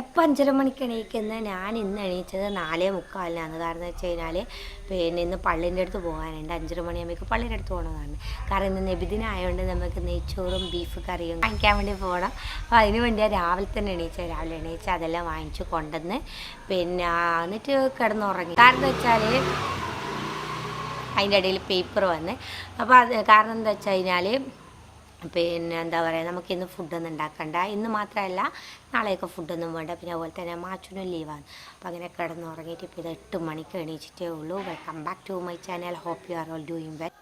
എപ്പോൾ അഞ്ചര മണിക്ക് എണീക്കുന്ന? ഞാൻ ഇന്ന് എണീച്ചത് നാലേ മുക്കാലിനാണ് കാരണം വെച്ച് കഴിഞ്ഞാൽ പിന്നെ ഇന്ന് പള്ളിന്റെ അടുത്ത് പോകാനുണ്ട്. അഞ്ചര മണിയാകുമ്പോൾ പള്ളിന്റെ അടുത്ത് പോകണമെന്നാണ് കാരണം ഇന്ന് നബിദിനായതുകൊണ്ട് നമുക്ക് നെയ്ച്ചോറും ബീഫ് കറിയും വാങ്ങിക്കാൻ വേണ്ടി പോകണം അപ്പോൾ അതിന് വേണ്ടി രാവിലെ തന്നെ എണീച്ച രാവിലെ എണീച്ച് അതെല്ലാം വാങ്ങിച്ച് കൊണ്ടുവന്ന് പിന്നെ എന്നിട്ട് കിടന്നുറങ്ങി. കാരണം വെച്ചാൽ അതിന്റെ ഇടയിൽ പേപ്പർ വന്ന്. അപ്പോൾ അത് കാരണം എന്താ വെച്ച് കഴിഞ്ഞാൽ പിന്നെ എന്താ പറയുക നമുക്കിന്ന് ഫുഡൊന്നും ഉണ്ടാക്കണ്ട. ഇന്ന് മാത്രമല്ല നാളെയൊക്കെ ഫുഡൊന്നും വേണ്ട. പിന്നെ അതുപോലെ തന്നെ മാച്ചുനും ലീവാണ്. അപ്പോൾ അങ്ങനെ കിടന്നുറങ്ങിയിട്ട് ഇപ്പോൾ ഇത് എട്ട് മണിക്ക് എണീച്ചിട്ടേ ഉള്ളൂ. Welcome back to my channel hope you are all doing well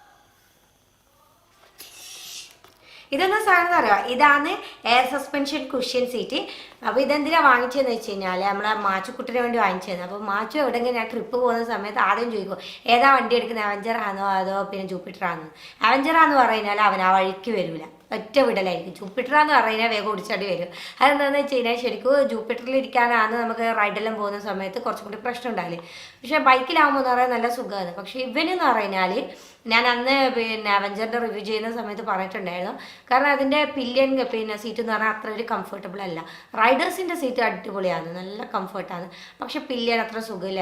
ഇതെന്താ സാധനം അറിയാം? ഇതാണ് എയർ സസ്പെൻഷൻ കുഷ്യൻ സീറ്റ് അപ്പോൾ ഇതെന്തിനാ വാങ്ങിച്ചതെന്ന് വെച്ച് കഴിഞ്ഞാൽ നമ്മളെ മാച്ചുക്കുട്ടിന് വേണ്ടി വാങ്ങിച്ചതെന്ന് അപ്പോൾ മാച്ചു എവിടെയെങ്കിലും ഞാൻ ട്രിപ്പ് പോകുന്ന സമയത്ത് ആദ്യം ചോദിക്കും ഏതാ വണ്ടി എടുക്കുന്നത്? അവഞ്ചർ ആണോ അതോ പിന്നെ ജൂപ്പിറ്റർ ആണോ? അവഞ്ചർ ആണെന്ന് പറഞ്ഞാൽ അവൻ ആ വഴിക്ക് വരില്ല ഒറ്റ വിടലായിരിക്കും. ജൂപ്പിറ്റർ പറഞ്ഞാൽ വേഗം ഓടിച്ചാടി വരും. അതെന്താണെന്ന് വെച്ച് കഴിഞ്ഞാൽ ശരിക്കും ജൂപ്പിറ്ററിൽ ഇരിക്കാനാണ് നമുക്ക് റൈഡെല്ലാം പോകുന്ന സമയത്ത് കുറച്ചും കൂടി പ്രശ്നം ഉണ്ടാവില്ലേ പക്ഷേ ബൈക്കിലാകുമ്പോൾ എന്ന് പറയാൻ നല്ല സുഖമാണ് പക്ഷേ ഇവനെന്ന് പറഞ്ഞാൽ ഞാൻ അന്ന് പിന്നെ അവഞ്ചറിന്റെ റിവ്യൂ ചെയ്യുന്ന സമയത്ത് പറഞ്ഞിട്ടുണ്ടായിരുന്നു. കാരണം അതിന്റെ പില്യൻ പിന്നെ സീറ്റ് എന്ന് പറഞ്ഞാൽ അത്ര ഒരു കംഫർട്ടബിൾ അല്ല. റൈഡേഴ്സിന്റെ സീറ്റ് അടിപൊളിയാണ്. നല്ല കംഫർട്ടാണ് പക്ഷെ പില്യൻ അത്ര സുഖമില്ല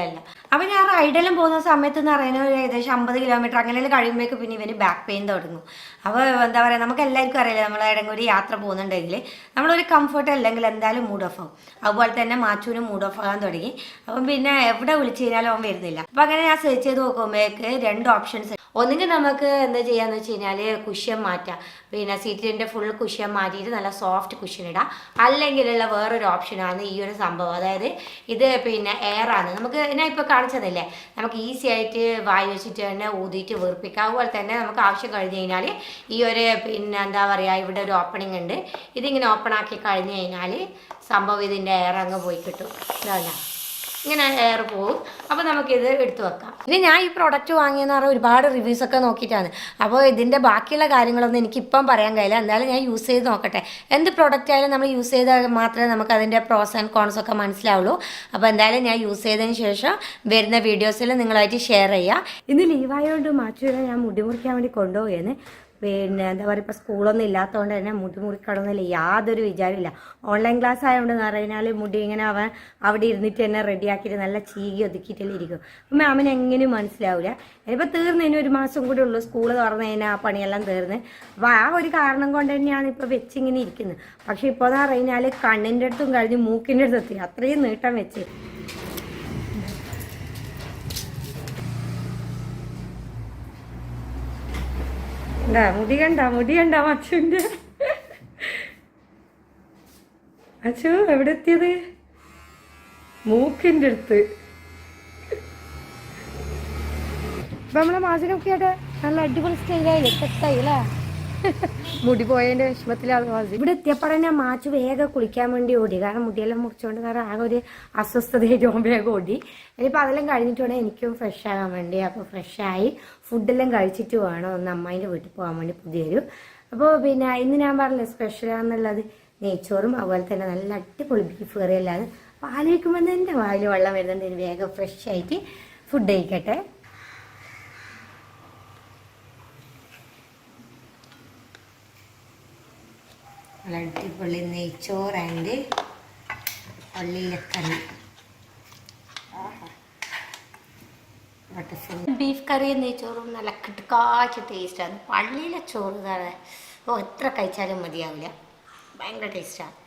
അപ്പം ഞാൻ റൈഡെല്ലാം പോകുന്ന സമയത്ത് എന്ന് പറയുന്നത് ഒരു ഏകദേശം അമ്പത് കിലോമീറ്റർ അങ്ങനെയെല്ലാം കഴിയുമ്പോഴേക്ക് പിന്നെ ഇവന് ബാക്ക് പെയിൻ തുടങ്ങും. അപ്പോൾ എന്താ പറയുക നമുക്ക് എല്ലാവർക്കും അറിയില്ല നമ്മൾ ഏതെങ്കിലും ഒരു യാത്ര പോകുന്നുണ്ടെങ്കിൽ നമ്മളൊരു കംഫർട്ട് അല്ലെങ്കിൽ എന്തായാലും മൂഡ് ഓഫ് ആവും. അതുപോലെ തന്നെ മാച്ചൂനും മൂഡ് ഓഫ് ആകാൻ തുടങ്ങി. അപ്പം പിന്നെ എവിടെ വിളിച്ചു കഴിഞ്ഞാലും അവൻ വരുന്നില്ല. അപ്പം അങ്ങനെ ഞാൻ സെർച്ച് ചെയ്ത് നോക്കുമ്പോഴേക്ക് രണ്ട് ഓപ്ഷൻസ് ഒന്നുകിൽ നമുക്ക് എന്താ ചെയ്യാന്ന് വെച്ച് കഴിഞ്ഞാൽ കുഷ്യൻ മാറ്റാം. പിന്നെ സീറ്റിന്റെ ഫുൾ കുഷ്യൻ മാറ്റിയിട്ട് നല്ല സോഫ്റ്റ് കുഷ്യൻ ഇടാം. അല്ലെങ്കിലുള്ള വേറൊരു ഓപ്ഷനാണ് ഈ ഒരു സംഭവം. അതായത് ഇത് പിന്നെ എയർ ആണ്. നമുക്ക് ഞാൻ ഇപ്പോൾ കാണിച്ചതല്ലേ? നമുക്ക് ഈസി ആയിട്ട് വായി വെച്ചിട്ട് തന്നെ ഊതിയിട്ട് വീർപ്പിക്കാം. അതുപോലെ തന്നെ നമുക്ക് ആവശ്യം കഴിഞ്ഞ് കഴിഞ്ഞാൽ ഈ ഒരു പിന്നെ എന്താ പറയുക ഇവിടെ ഒരു ഓപ്പണിംഗ് ഉണ്ട്. ഇതിങ്ങനെ ഓപ്പൺ ആക്കി കഴിഞ്ഞ് കഴിഞ്ഞാൽ സംഭവം ഇതിന്റെ എയർ അങ്ങ് പോയി കിട്ടും. ഇതാ ഇങ്ങനെ ഹെയർ പോകും അപ്പോൾ നമുക്കിത് എടുത്തു വെക്കാം. ഇനി ഞാൻ ഈ പ്രോഡക്റ്റ് വാങ്ങിയെന്ന് പറഞ്ഞാൽ ഒരുപാട് റിവ്യൂസ് ഒക്കെ നോക്കിയിട്ടാണ്. അപ്പോൾ ഇതിന്റെ ബാക്കിയുള്ള കാര്യങ്ങളൊന്നും എനിക്കിപ്പം പറയാൻ കഴിയില്ല. എന്തായാലും ഞാൻ യൂസ് ചെയ്ത് നോക്കട്ടെ. എന്ത് പ്രോഡക്റ്റ് ആയാലും നമ്മൾ യൂസ് ചെയ്താൽ മാത്രമേ നമുക്ക് അതിന്റെ പ്രോസ് ആൻഡ് കോൺസ് ഒക്കെ മനസ്സിലാവുള്ളൂ. അപ്പോൾ എന്തായാലും ഞാൻ യൂസ് ചെയ്തതിന് ശേഷം വരുന്ന വീഡിയോസിൽ നിങ്ങളായിട്ട് ഷെയർ ചെയ്യാം. ഇന്ന് ലീവായതുകൊണ്ട് മാറ്റുവിനെ ഞാൻ മുടി മുറിക്കാൻ വേണ്ടി കൊണ്ടുപോയെന്ന്. പിന്നെ എന്താ പറയുക ഇപ്പോൾ സ്കൂളൊന്നും ഇല്ലാത്തതുകൊണ്ട് തന്നെ മുടി മുറിക്കണമെന്നില്ല യാതൊരു വിചാരമില്ല ഓൺലൈൻ ക്ലാസ് ആയതുകൊണ്ട് എന്ന് പറഞ്ഞാൽ മുടി ഇങ്ങനെ അവൻ അവിടെ ഇരുന്നിട്ട് തന്നെ റെഡിയാക്കിയിട്ട് നല്ല ചീകി ഒതുക്കിയിട്ടെല്ലാം ഇരിക്കും. അപ്പം മാമിന് എങ്ങനെയും മനസ്സിലാവില്ല ഇനിയിപ്പോൾ തീർന്നതിന് ഒരു മാസം കൂടി ഉള്ളൂ സ്കൂൾ തുറന്നു കഴിഞ്ഞാൽ ആ പണിയെല്ലാം തീർന്ന്. അപ്പോൾ ആ ഒരു കാരണം കൊണ്ട് തന്നെയാണ് ഇപ്പോൾ വെച്ചിങ്ങനെ ഇരിക്കുന്നത്. പക്ഷേ ഇപ്പോൾ എന്ന് പറഞ്ഞാൽ കണ്ണിന്റെ അടുത്തും കഴിഞ്ഞ് മൂക്കിന്റെ അടുത്തെത്തി അത്രയും നീട്ടം വെച്ച്. എന്താ മുടി കണ്ട മുടി കണ്ട എവിടെ എത്തിയത്? മൂക്കിന്റെ അടുത്ത്. നമ്മളെ മാസിനൊക്കെ ആയിട്ട് നല്ല അടിപൊളി സ്റ്റൈലായി സെറ്റായി അല്ലേ? മുടി പോയതിന്റെ വിഷമത്തിലാണ് ഇവിടെ ഞാൻ മാച്ച് വേഗം കുളിക്കാൻ വേണ്ടി ഓടി. കാരണം മുടിയെല്ലാം മുറിച്ചുകൊണ്ട് കാരണം ആകെ ഒരു അസ്വസ്ഥതയായിട്ട് വേഗം ഓടി. ഇനിയിപ്പോൾ അതെല്ലാം കഴിഞ്ഞിട്ട് വേണം എനിക്കും ഫ്രഷ് ആകാൻ വേണ്ടി. അപ്പോൾ ഫ്രഷായി ഫുഡെല്ലാം കഴിച്ചിട്ട് വേണം ഒന്ന് അമ്മേന്റെ വീട്ടിൽ പോകാൻ വേണ്ടി പുതിയൊരു. അപ്പോൾ പിന്നെ ഇന്ന് ഞാൻ പറഞ്ഞില്ല സ്പെഷ്യലാണെന്നുള്ളത് നെയ്ച്ചോറും അതുപോലെ തന്നെ നല്ല അടിപൊളി ബീഫ് കറി അല്ലാതെ അപ്പോൾ ആലോചിക്കുമ്പോൾ തന്നെ വായിൽ വെള്ളം വരുന്നുണ്ട്. വേഗം ഫ്രഷ് ആയിട്ട് ഫുഡ് കഴിക്കട്ടെ. നല്ല അടിപൊളി നെയ്ച്ചോറ് ആൻഡ് പള്ളിയിലക്കറി ബീഫ് കറിയും നെയ്ച്ചോറും നല്ല കിടക്കാച്ച ടേസ്റ്റാണ് പള്ളിയിലെ ചോറ് കറി ഓ എത്ര കഴിച്ചാലും മതിയാവില്ല ഭയങ്കര ടേസ്റ്റാണ്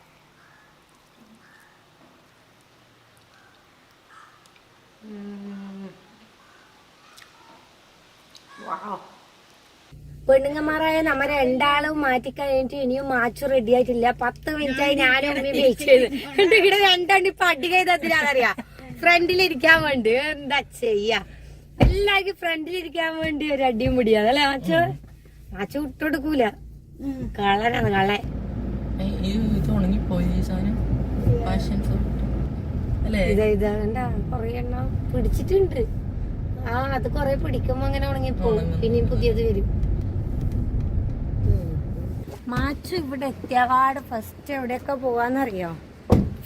വാവ് പെണ്ണുങ്ങന്മാരായ നമ്മ രണ്ടാളും മാറ്റി കഴിഞ്ഞിട്ട് ഇനിയും മാച്ചു റെഡി ആയിട്ടില്ല. പത്ത് മിനിറ്റായി ഞാനും ഉമ്മയും വെയിറ്റ് ചെയ്ത്. എന്നിട്ട് ഇവിടെ രണ്ടാണ്ട് ഇപ്പൊ അടി ചെയ്തതിനാന്നറിയാ ഫ്രണ്ടിലിരിക്കാൻ വേണ്ടി. എന്താ ചെയ്യാ? എല്ലാവർക്കും ഫ്രണ്ടിലിരിക്കാൻ വേണ്ടി ഒരു അടിയും മുടിയാണ് അല്ലെ മാച്ചു? മാച്ചു വിട്ടുകൊടുക്കൂല കളനാണ് കളെ ഇത് ഉണങ്ങിപ്പോയി ഈ സാധനം. പാഷൻ ഫ്രൂട്ട് ഇതാ ഇതാ കണ്ടാ കൊറേ എണ്ണം പിടിച്ചിട്ടുണ്ട്. ആ അത് കൊറേ പിടിക്കുമ്പോ അങ്ങനെ ഉണങ്ങിപ്പോവും. പിന്നെയും പുതിയത് വരും. മാച്ചു ഇവിടെ എത്തിയവാട് ഫസ്റ്റ് എവിടെയൊക്കെ പോകാന്നറിയോ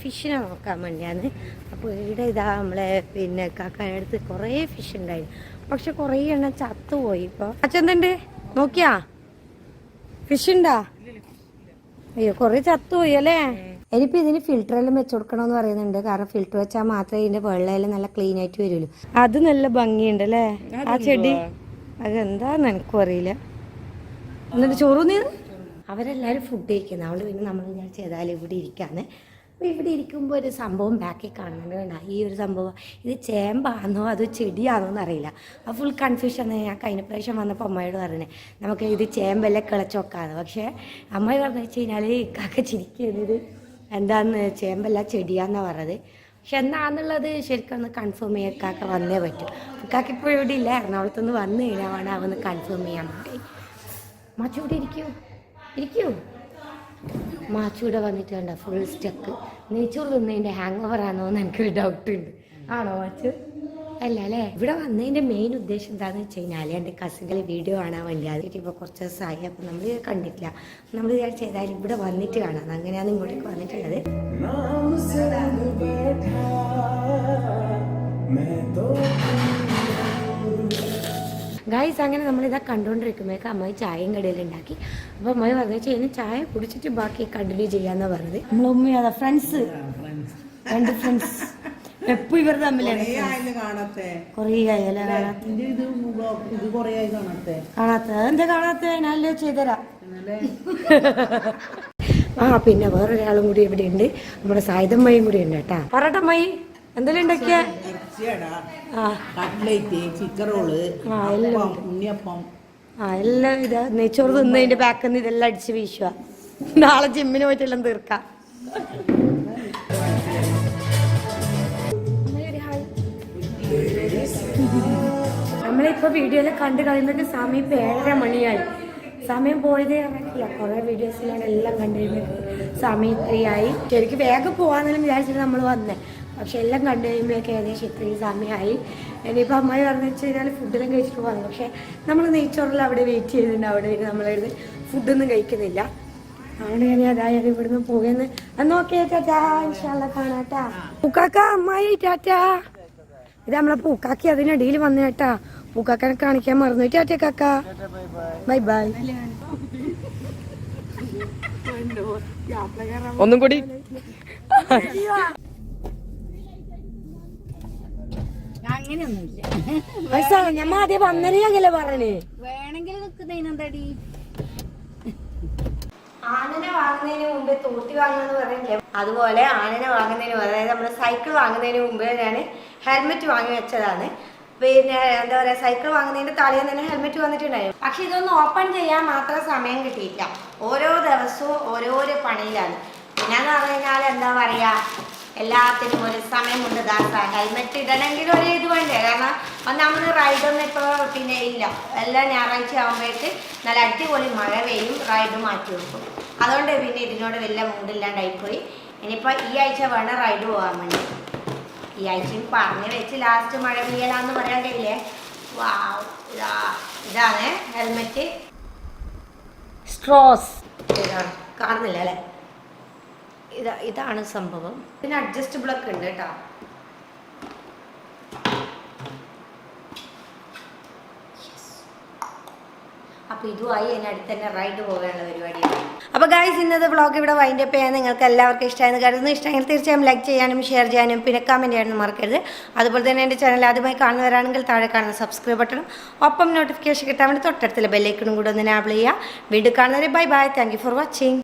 ഫിഷിനെ നോക്കാൻ വേണ്ടിയാണ്. അപ്പോൾ ഇവിടെ ഇതാ നമ്മളെ പിന്നെ കാക്കാന്റെ അടുത്ത് കുറേ ഫിഷ് ഉണ്ടായിരുന്നു പക്ഷെ കുറേ എണ്ണം ചത്തുപോയി ഇപ്പോൾ അച്ഛന്തുണ്ട് നോക്കിയാ? ഫിഷ് ഉണ്ടാ? അയ്യോ കുറേ ചത്തുപോയി അല്ലേ? ഇനിയിപ്പോൾ ഇതിന് ഫിൽറ്ററെല്ലാം വെച്ച് കൊടുക്കണമെന്ന് പറയുന്നുണ്ട്. കാരണം ഫിൽറ്റർ വെച്ചാൽ മാത്രമേ ഇതിന്റെ വെള്ളമെല്ലാം നല്ല ക്ലീൻ ആയിട്ട് വരുള്ളൂ. അത് നല്ല ഭംഗിയുണ്ട് അല്ലേ? ആ ചെടി? അതെന്താന്ന് എനിക്കും അറിയില്ല. എന്നിട്ട് ചോറ് നീ അവരെല്ലാവരും ഫുഡ് കഴിക്കുന്നത് അതുകൊണ്ട് പിന്നെ നമ്മൾ ഞാൻ ചെയ്താൽ ഇവിടെ ഇരിക്കാന്ന്. അപ്പോൾ ഇവിടെ ഇരിക്കുമ്പോൾ ഒരു സംഭവം ബാക്കി കാണുന്നുണ്ട് വേണ്ട ഈ ഒരു സംഭവം ഇത് ചേമ്പാണോ അതോ ചെടിയാണോ എന്നറിയില്ല അപ്പോൾ ഫുൾ കൺഫ്യൂഷൻ ഞാൻ കഴിഞ്ഞ പ്രാവശ്യം വന്നപ്പോൾ അമ്മയോട് പറഞ്ഞത് നമുക്ക് ഇത് ചേമ്പല്ലേ കിളച്ചോക്കാന്ന്. പക്ഷേ അമ്മ പറഞ്ഞു വെച്ച് കഴിഞ്ഞാൽ കാക്ക ചിരിക്കുന്നത് എന്താന്ന്? ചേമ്പല്ല ചെടിയാന്നാണ് പറഞ്ഞത്. പക്ഷെ എന്നാന്നുള്ളത് ശരിക്കും ഒന്ന് കൺഫേം ചെയ്യാൻ കാക്ക വന്നേ പറ്റും. കാക്ക ഇപ്പോൾ ഇവിടെ ഇല്ല. എറണാകുളത്തുനിന്ന് വന്നു കഴിഞ്ഞാൽ വേണം അവന്ന് കൺഫേം ചെയ്യാൻ വേണ്ടി. മാച്ചു ഇവിടെ ഇരിക്കൂ. മാച്ചൂടെ വന്നിട്ട് വേണ്ട ഫുൾ സ്റ്റക്ക് നെയ്ച്ചോറ് തിന്നതിന്റെ ഹാങ് ഓവർ ആണോന്ന് എനിക്കൊരു ഡൗട്ട് ഉണ്ട്. ആണോ മാച്ചു? അല്ല അല്ലേ ഇവിടെ വന്നതിന്റെ മെയിൻ ഉദ്ദേശം എന്താണെന്ന് വെച്ച് കഴിഞ്ഞാൽ എന്റെ കസിന്റെ വീഡിയോ കാണാൻ വേണ്ടി. അതിട്ട് ഇപ്പോൾ കുറച്ച് ദിവസമായി. അപ്പം നമ്മൾ കണ്ടിട്ടില്ല. നമ്മൾ വിചാരിച്ച ഏതായാലും ഇവിടെ വന്നിട്ട് കാണാം. അങ്ങനെയാണ് ഇങ്ങോട്ടേക്ക് വന്നിട്ടുള്ളത്. ഗൈസ് അങ്ങനെ നമ്മളിതാ കണ്ടുകൊണ്ടിരിക്കുമ്പോഴേക്ക് അമ്മ ചായയും കടയിലുണ്ടാക്കി. അപ്പോൾ അമ്മ പറഞ്ഞു ഇനി ചായ കുടിച്ചിട്ട് ബാക്കി കണ്ടിന്യൂ ചെയ്യാന്നാ പറഞ്ഞത്. നമ്മളെ ഉമ്മയാ ഫ്രണ്ട്സ് രണ്ട് ഫ്രണ്ട്സ് എപ്പോ ഇവർ തമ്മിലാണ് കൊറേ ആയല്ലേ കാണാത്ത. കാണത്തെ? എന്താ കാണാത്ത. ഞാനല്ലേ ചെയ്തരാ ആ പിന്നെ വേറൊരാളും കൂടി ഇവിടെ ഉണ്ട്. നമ്മുടെ സായുധമ്മയും കൂടി ഉണ്ട് കേട്ടാ. പറട്ടമ്മായി എന്തെല്ലാം ഉണ്ടാക്കിയ? ആ. കട്ട്ലേറ്റ് ചിക്കൻ റോൾ അപ്പം ഉണ്ണിയപ്പം. എല്ലാം ഇതാ. നെയ്ച്ചോറ് തിന്നതിന്റെ ബാക്കിൽ നിന്ന് ഇതെല്ലാം അടിച്ച് വീശുക നാളെ ജിമ്മിന് പോയിട്ടെല്ലാം തീർക്കാം. നമ്മളിപ്പോ വീഡിയോയിൽ കണ്ടു കഴിയുമ്പോഴേക്ക് സമയം ഏഴര മണിയായി. സമയം പോയതേ അറിയില്ല കുറെ വീഡിയോസിലാണ് എല്ലാം കണ്ടിരുന്നത്. സമയം ഇത്രയായി. ശരിക്കും വേഗം പോവാന്നെല്ലാം വിചാരിച്ചിട്ട് നമ്മൾ വന്നേ. പക്ഷെ എല്ലാം കണ്ടു കഴിയുമ്പോഴൊക്കെ ഏകദേശം ഇത്രയും സമയമായി. ഇനിയിപ്പോൾ അമ്മായി പറഞ്ഞു വെച്ച് കഴിഞ്ഞാൽ ഫുഡെല്ലാം കഴിച്ചിട്ട് പോകുന്നു പക്ഷെ നമ്മൾ നെയ്ച്ചോറിൽ അവിടെ വെയിറ്റ് ചെയ്തിട്ടുണ്ട് അവിടെ ഇരുന്ന് നമ്മളിരുന്ന് ഫുഡൊന്നും കഴിക്കുന്നില്ല. അതുകൊണ്ട് ഞാൻ അതായത് ഇവിടുന്ന് പോകുന്നു നോക്കിയേ ടാറ്റാ ഇൻഷാല്ല കാണാട്ടാ. പൂക്കാക്ക അമ്മായി ടാറ്റാ ഇത് നമ്മളെ പൂക്കാക്കി അതിനിടയിൽ വന്നു കേട്ടാ. പൂക്കാക്കനെ കാണിക്കാൻ മറന്നു. ടാറ്റ കാക്ക. ബൈ ബൈ ഒന്നും കൂടി. ഞമ്മ ആദ്യം വന്നേ അങ്ങനെ പറഞ്ഞേ. വേണമെങ്കിൽ നിൽക്കുന്നതിനെന്താടി ആനനെ വാങ്ങുന്നതിന് മുമ്പേ തോട്ടി വാങ്ങുന്നത് പറഞ്ഞില്ലേ? അതുപോലെ ആനനെ വാങ്ങുന്നതിന് മുമ്പ് അതായത് നമ്മൾ സൈക്കിൾ വാങ്ങുന്നതിന് മുമ്പ് ഞാൻ ഹെൽമെറ്റ് വാങ്ങി വെച്ചതാണ്. പിന്നെ എന്താ പറയാ സൈക്കിൾ വാങ്ങുന്നതിന്റെ തലേന്ന് തന്നെ ഹെൽമെറ്റ് വന്നിട്ടുണ്ടായിരുന്നു. പക്ഷെ ഇതൊന്നും ഓപ്പൺ ചെയ്യാൻ മാത്രം സമയം കിട്ടിയില്ല ഓരോ ദിവസവും ഓരോരോ പണിയിലാണ്. പിന്നെന്ന് പറഞ്ഞു കഴിഞ്ഞാൽ എന്താ പറയാ എല്ലാത്തിനും ഒരു സമയമുണ്ട് ദാസ. ഹെൽമെറ്റ് ഇടണമെങ്കിൽ ഒരു ഇത് വേണ്ടേ? കാരണം ഒന്നാമത് റൈഡൊന്നും ഇപ്പോൾ പിന്നെ ഇല്ല. എല്ലാം ഞായറാഴ്ച ആകുമ്പോഴേക്ക് നല്ല അടിപൊളി മഴ പെയ്യും റൈഡ് മാറ്റി വെക്കും. അതുകൊണ്ട് പിന്നെ ഇതിനോട് വലിയ മൂടില്ലാണ്ടായിപ്പോയി. ഇനിയിപ്പോൾ ഈ ആഴ്ച വേണം റൈഡ് പോകാൻ വേണ്ടി. ഈ ആഴ്ചയും പറഞ്ഞു വെച്ച് ലാസ്റ്റ് മഴ പെയ്യലാന്ന് പറയാൻ കഴിയില്ലേ ഇതാ ഇതാണ് ഹെൽമെറ്റ്. സ്ട്രോസ് കാണുന്നില്ല അല്ലേ? ഇതാ ഇതാണ് സംഭവം. പിന്നെ അഡ്ജസ്റ്റബിൾ ഒക്കെ ഉണ്ട് കേട്ടോ. അപ്പൊ ഇതുമായി റൈഡ് പോകാനുള്ള അപ്പോൾ ഗായ്സ് ഇന്നത്തെ വ്ളോഗ് ഇവിടെ വൈൻഡ് അപ്പ് ചെയ്യാൻ നിങ്ങൾക്ക് എല്ലാവർക്കും ഇഷ്ടമായെന്ന് കരുതുന്നു. ഇഷ്ടമെങ്കിൽ തീർച്ചയായും ലൈക്ക് ചെയ്യാനും ഷെയർ ചെയ്യാനും പിന്നെ കമന്റ് ചെയ്യാനും മറക്കരുത്. അതുപോലെ തന്നെ എന്റെ ചാനൽ ആദ്യമായി കാണുന്നവരാണെങ്കിൽ താഴെ കാണുന്ന സബ്സ്ക്രൈബ് ബട്ടണും ഒപ്പം നോട്ടിഫിക്കേഷൻ കിട്ടാൻ വേണ്ടി തൊട്ടടുത്തുള്ള ബെല്ലൈക്കണും കൂടെ ഒന്ന് നാബിൾ ചെയ്യുക. വീണ്ടും കാണുന്നവരെ bye bye thank for watching